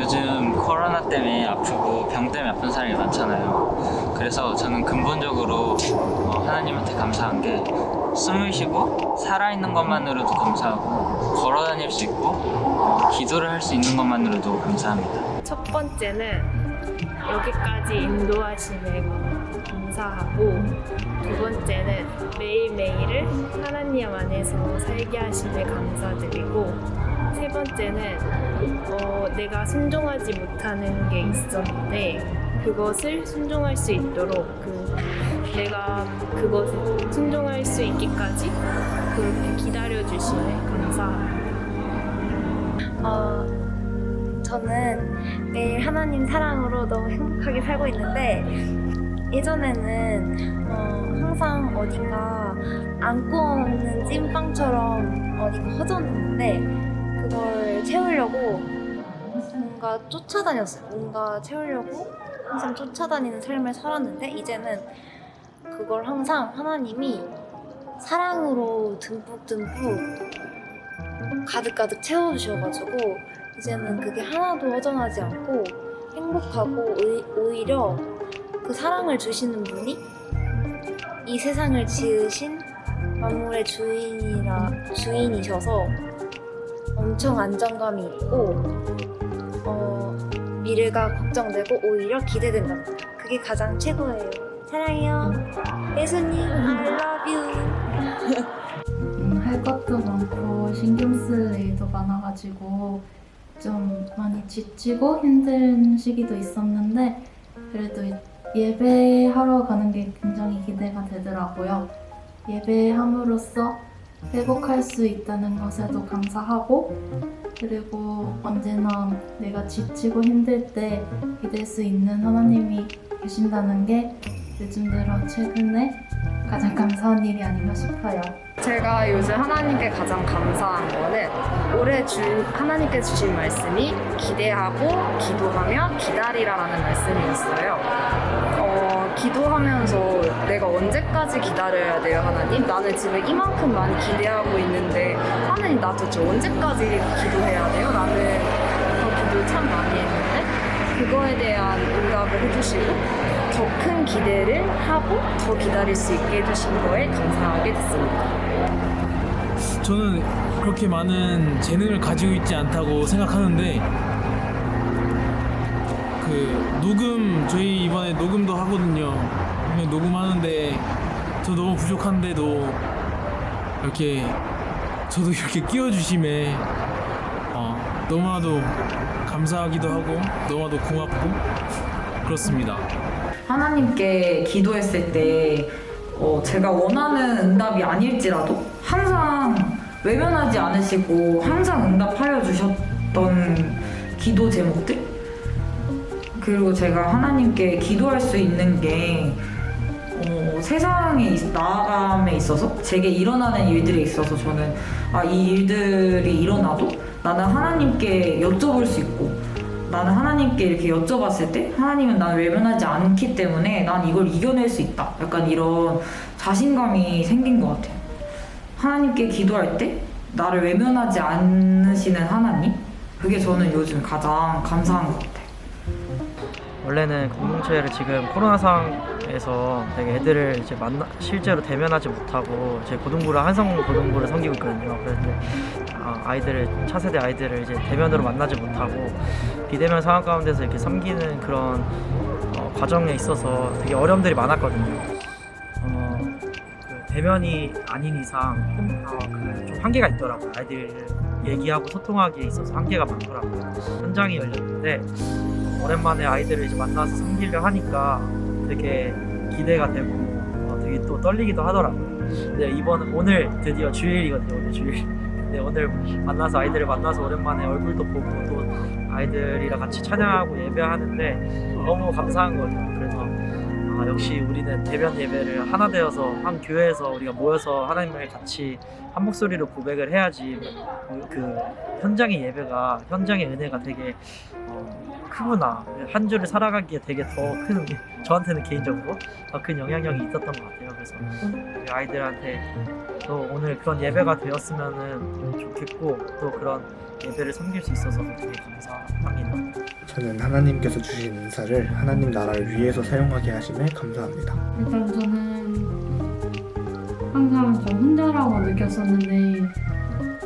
요즘 코로나 때문에 아프고 병 때문에 아픈 사람이 많잖아요. 그래서 저는 근본적으로 어, 하나님한테 감사한 게 숨을 쉬고 살아있는 것만으로도 감사하고 걸어 다닐 수 있고 어, 기도를 할 수 있는 것만으로도 감사합니다. 첫 번째는 여기까지 인도하심에 감사하고 두 번째는 매일매일을 하나님 안에서 살게 하심에 감사드리고 세 번째는 어, 내가 순종하지 못하는 게 있었는데 그것을 순종할 수 있도록 그 내가 그것을 순종할 수 있기까지 그렇게 기다려 주심에 감사합니다. 어, 저는 매일 하나님 사랑으로 너무 행복하게 살고 있는데 예전에는 어, 항상 어딘가 안고 없는 찐빵처럼 어딘가 허전했는데 그 걸 채우려고 뭔가 쫓아다녔어요. 뭔가 채우려고 항상 쫓아다니는 삶을 살았는데 이제는 그걸 항상 하나님이 사랑으로 듬뿍듬뿍 가득가득 채워주셔가지고 이제는 그게 하나도 허전하지 않고 행복하고 의- 오히려 그 사랑을 주시는 분이 이 세상을 지으신 만물의 주인이라 주인이셔서 엄청 안정감이 있고 어, 미래가 걱정되고 오히려 기대된다. 그게 가장 최고예요. 사랑해요. 예수님, I love you. 음, 할 것도 많고 신경 쓸 일도 많아가지고 좀 많이 지치고 힘든 시기도 있었는데 그래도 예배하러 가는 게 굉장히 기대가 되더라고요. 예배함으로써 회복할 수 있다는 것에도 감사하고 그리고 언제나 내가 지치고 힘들 때 믿을 수 있는 하나님이 계신다는 게 요즘 들어 최근에 가장 감사한 일이 아닌가 싶어요. 제가 요즘 하나님께 가장 감사한 거는 올해 주 하나님께 주신 말씀이 기대하고 기도하며 기다리라라는 말씀이었어요. 어, 기도하면서 내가 언제까지 기다려야 돼요, 하나님? 나는 지금 이만큼만 기대하고 있는데 하나님 나 도대체 언제까지 기도해야 돼요? 나는 더 기도 참 많이 했는데 그거에 대한 응답을 해주시고 더 큰 기대를 하고 더 기다릴 수 있게 해주신 거에 감사하게 됐습니다. 저는 그렇게 많은 재능을 가지고 있지 않다고 생각하는데 그 녹음 저희 이번에 녹음도 하거든요. 녹음하는데 저 너무 부족한데도 이렇게 저도 이렇게 끼워주심에 어, 너무나도 감사하기도 하고 너무나도 고맙고 그렇습니다. 하나님께 기도했을 때 어, 제가 원하는 응답이 아닐지라도 항상 외면하지 않으시고 항상 응답하여 주셨던 기도 제목들 그리고 제가 하나님께 기도할 수 있는 게 어, 세상에 있- 나아감에 있어서 제게 일어나는 일들에 있어서 저는 아, 이 일들이 일어나도 나는 하나님께 여쭤볼 수 있고 나는 하나님께 이렇게 여쭤봤을 때 하나님은 나를 외면하지 않기 때문에 난 이걸 이겨낼 수 있다. 약간 이런 자신감이 생긴 것 같아요. 하나님께 기도할 때 나를 외면하지 않으시는 하나님? 그게 저는 요즘 가장 감사한 것 같아요. 원래는 공동체를 지금 코로나 상황에서 되게 애들을 이제 만나 실제로 대면하지 못하고 제 고등부를 한성 고등부를 섬기고 있거든요. 그런데 아, 아이들을 차세대 아이들을 이제 대면으로 만나지 못하고 비대면 상황 가운데서 이렇게 섬기는 그런 어, 과정에 있어서 되게 어려움들이 많았거든요. 어, 그 대면이 아닌 이상 어, 그좀 한계가 있더라고요. 아이들 얘기하고 소통하기에 있어서 한계가 많더라고요. 현장이 열렸는데 오랜만에 아이들을 이제 만나서 섬기려 하니까 되게 기대가 되고 어, 되게 또 떨리기도 하더라고요. 근데 이번 오늘 드디어 주일이거든요. 오늘 주일. 근데 오늘 만나서 아이들을 만나서 오랜만에 얼굴도 보고 또 아이들이랑 같이 찬양하고 예배하는데 너무 감사한 거예요. 그래서 아, 역시 우리는 대면 예배를 하나 되어서 한 교회에서 우리가 모여서 하나님을 같이 한 목소리로 고백을 해야지 어, 그 현장의 예배가 현장의 은혜가 되게 어, 크구나 한 주를 살아가기에 되게 더 큰 저한테는 개인적으로 더 큰 영향력이 있었던 것 같아요. 그래서 우리 아이들한테 또 오늘 그런 예배가 되었으면은 좋겠고 또 그런 예배를 섬길 수 있어서 되게 감사합니다. 저는 하나님께서 주신 은사를 하나님 나라를 위해서 사용하게 하심에 감사합니다. 일단 저는 항상 좀 혼자라고 느꼈었는데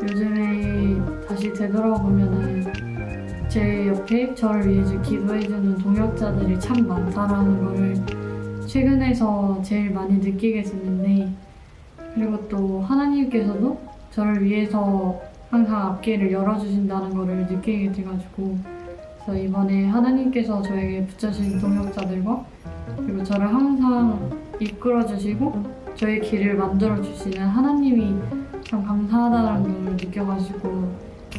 요즘에 다시 되돌아보면은 제 옆에 저를 위해서 기도해주는 동역자들이 참 많다라는 거를 최근에서 제일 많이 느끼게 됐는데 그리고 또 하나님께서도 저를 위해서 항상 앞길을 열어주신다는 거를 느끼게 돼가지고 그래서 이번에 하나님께서 저에게 붙여주신 동역자들과 그리고 저를 항상 이끌어주시고 저의 길을 만들어주시는 하나님이 참 감사하다는 걸 느껴가지고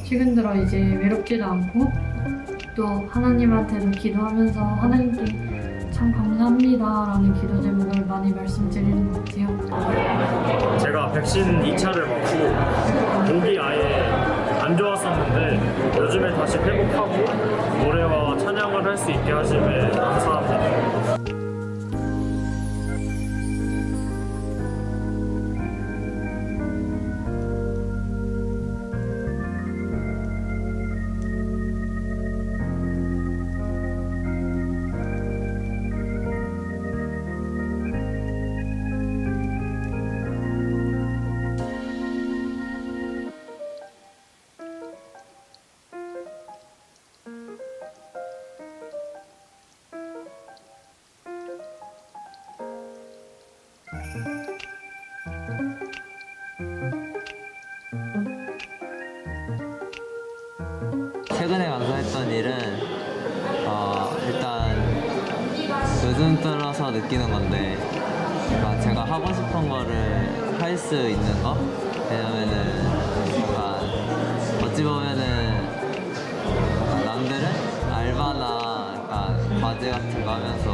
최근 들어 이제 외롭지도 않고 또 하나님한테도 기도하면서 하나님께 참 감사합니다라는 기도 제목을 많이 말씀드리는 것 같아요. 제가 백신 2차를 맞고 목이 아예 안 좋았었는데 요즘에 다시 회복하고 노래와 찬양을 할 수 있게 하심에 최근에 감사했던 일은 어, 일단 요즘 들어서 느끼는 건데 그러니까 제가 하고 싶은 거를 할 수 있는 거? 왜냐면은 뭔가 어찌 보면은 남들은 알바나 약간 과제 같은 거 하면서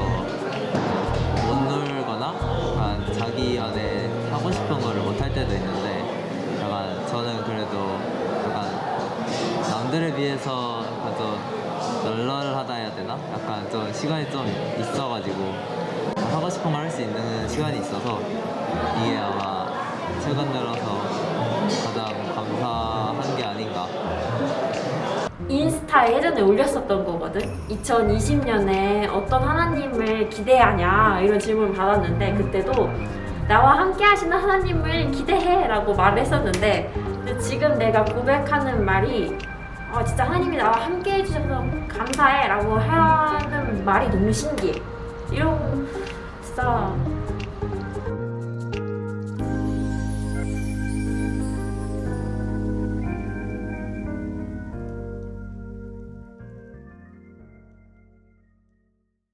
못 놀거나 약간 자기 안에 하고 싶은 거를 못 할 때도 있는데 약간 저는 그래도 남들에 비해서 약간 좀 널널하다 해야 되나? 약간 좀 시간이 좀 있어가지고 하고 싶은 걸 할 수 있는 시간이 있어서 이게 아마 최근 들어서 가장 감사한 게 아닌가 인스타에 예전에 올렸었던 거거든. 2020년에 어떤 하나님을 기대하냐 이런 질문을 받았는데 그때도 나와 함께 하시는 하나님을 기대해라고 말을 했었는데 근데 지금 내가 고백하는 말이 아 진짜 하나님이 나와 함께 해주셔서 감사해 라고 하는 말이 너무 신기해. 이런 진짜